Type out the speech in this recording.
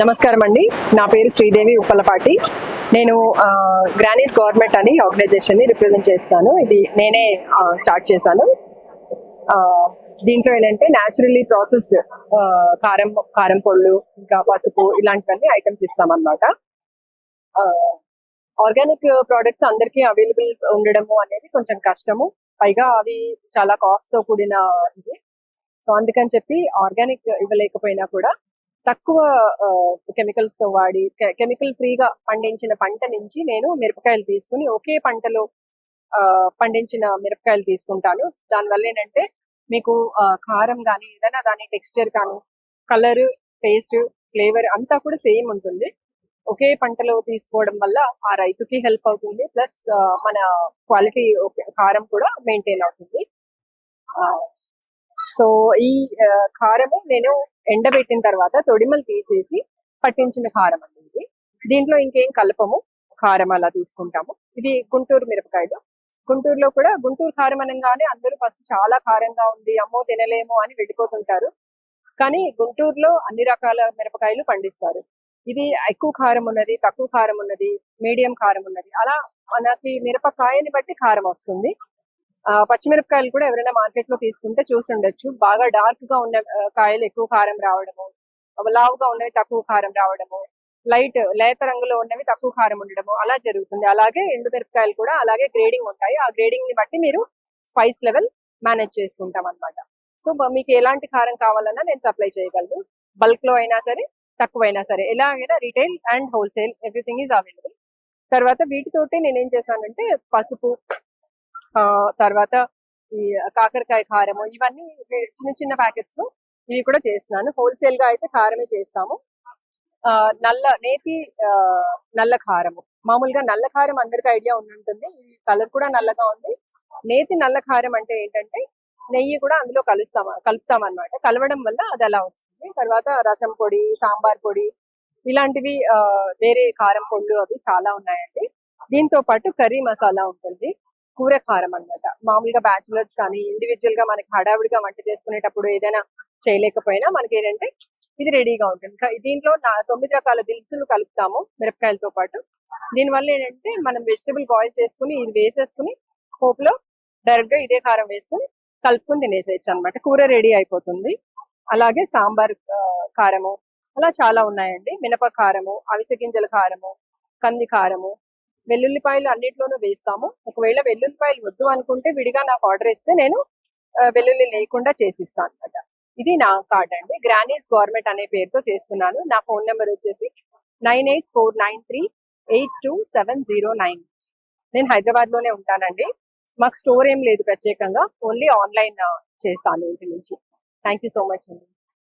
నమస్కారం అండి. నా పేరు శ్రీదేవి ఉప్పలపాటి. నేను గ్రానీస్ గవర్నమెంట్ అని ఆర్గనైజేషన్ని రిప్రజెంట్ చేస్తాను ఇది నేనే స్టార్ట్ చేశాను. దీంట్లో ఏంటంటే న్యాచురల్లీ ప్రాసెస్డ్ కారం కారం పొళ్ళు ఇంకా పసుపు ఇలాంటివన్నీ ఐటమ్స్ ఇస్తామన్నమాట. ఆర్గానిక్ ప్రోడక్ట్స్ అందరికీ అవైలబుల్ ఉండడము అనేది కొంచెం కష్టము. పైగా అవి చాలా కాస్ట్తో కూడిన ఇది సో అందుకని చెప్పి ఆర్గానిక్ ఇవ్వలేకపోయినా కూడా తక్కువ కెమికల్స్తో వాడి కెమికల్ ఫ్రీగా పండించిన పంట నుంచి నేను మిరపకాయలు తీసుకుని ఒకే పంటలో ఆ, పండించిన మిరపకాయలు తీసుకుంటాను. దానివల్ల ఏంటంటే మీకు కారం కానీ ఏదైనా దాని టెక్స్చర్ కానీ కలర్ టేస్ట్ ఫ్లేవర్ అంతా కూడా సేమ్ ఉంటుంది. ఒకే పంటలో తీసుకోవడం వల్ల ఆ రైతుకి హెల్ప్ అవుతుంది. ప్లస్ మన క్వాలిటీ కారం కూడా మెయింటైన్ అవుతుంది. సో ఈ కారము నేను ఎండబెట్టిన తర్వాత తొడిమలు తీసేసి పట్టించిన కారం అండి ఇది. దీంట్లో ఇంకేం కలపము కారం అలా తీసుకుంటాము. ఇది గుంటూరు మిరపకాయలు. గుంటూరులో కూడా గుంటూరు కారం అనగానే అందరూ ఫస్ట్ చాలా కారంగా ఉంది అమ్మో తినలేము అని వెళ్ళిపోతుంటారు. కానీ గుంటూరులో అన్ని రకాల మిరపకాయలు పండిస్తారు. ఇది ఎక్కువ కారం ఉన్నది తక్కువ కారం ఉన్నది మీడియం కారం ఉన్నది. అలా మనకి మిరపకాయని బట్టి కారం వస్తుంది. పచ్చిమిరపకాయలు కూడా ఎవరైనా మార్కెట్లో తీసుకుంటే చూస్తుండొచ్చు బాగా డార్క్గా ఉన్న కాయలు ఎక్కువ కారం రావడము లావుగా ఉన్నవి తక్కువ కారం రావడము లైట్ లేత రంగులో ఉన్నవి తక్కువ కారం ఉండడము అలా జరుగుతుంది. అలాగే ఎండు మిరపకాయలు కూడా అలాగే గ్రేడింగ్ ఉంటాయి. ఆ గ్రేడింగ్ని బట్టి మీరు స్పైస్ లెవెల్ మేనేజ్ చేసుకుంటాం అనమాట సో మీకు ఎలాంటి కారం కావాలన్నా నేను సప్లై చేయగలను. బల్క్లో అయినా సరే తక్కువైనా సరే ఎలాగైనా retail and wholesale everything is available తర్వాత వీటితోటి నేను ఏం చేశానంటే పసుపు తర్వాత ఈ కాకరకాయ కారము ఇవన్నీ చిన్న చిన్న ప్యాకెట్స్లో ఇవి కూడా చేస్తున్నాను. హోల్సేల్గా అయితే కారమే చేస్తాము. ఆ, నల్ల నేతి ఆ, నల్ల కారము. మామూలుగా నల్ల కారం అందరికి ఐడియా ఉంటుంది ఇది కలర్ కూడా నల్లగా ఉంది. నేతి నల్ల కారం అంటే ఏంటంటే నెయ్యి కూడా అందులో కలుస్తాం కలుపుతాం అన్నమాట కలవడం వల్ల అది అలా వస్తుంది. తర్వాత రసం పొడి సాంబార్ పొడి ఇలాంటివి ఆ, వేరే కారం పొళ్ళు అవి చాలా ఉన్నాయండి. దీంతో పాటు కర్రీ మసాలా ఉంటుంది. కూర కారం అన్నమాట మామూలుగా బ్యాచులర్స్ కానీ ఇండివిజువల్గా మనకి హడావిడిగా వంట చేసుకునేటప్పుడు ఏదైనా చేయలేకపోయినా మనకి ఏంటంటే ఇది రెడీగా ఉంటుంది. ఇంకా దీంట్లో నా తొమ్మిది రకాల దిల్సులు కలుపుతాము మిరపకాయలతో పాటు. దీనివల్ల ఏంటంటే మనం వెజిటబుల్ బాయిల్ చేసుకుని ఇది వేసేసుకుని పోపులో డైరెక్ట్గా ఇదే కారం వేసుకుని కలుపుకుని తినేసేయచ్చు అన్నమాట కూర రెడీ అయిపోతుంది. అలాగే సాంబార్ కారము అలా చాలా ఉన్నాయండి. మినప కారము అవిసె గింజల కారము కంది కారము వెల్లుల్లిపాయలు అన్నిట్లోనూ వేస్తాము. ఒకవేళ వెల్లుల్లిపాయలు వద్దు అనుకుంటే విడిగా నాకు ఆర్డర్ ఇస్తే నేను వెల్లుల్లి లేకుండా చేసిస్తాను అనమాట ఇది నా కార్డ్ అండి. గ్రానీస్ గవర్నమెంట్ అనే పేరుతో చేస్తున్నాను. నా ఫోన్ నెంబర్ వచ్చేసి nine eight four nine three eight two seven zero nine. నేను హైదరాబాద్లోనే ఉంటానండి. మాకు స్టోర్ ఏం లేదు ప్రత్యేకంగా. ఓన్లీ ఆన్లైన్ చేస్తాను ఇంటి నుంచి. థ్యాంక్ యూ సో మచ్ అండి.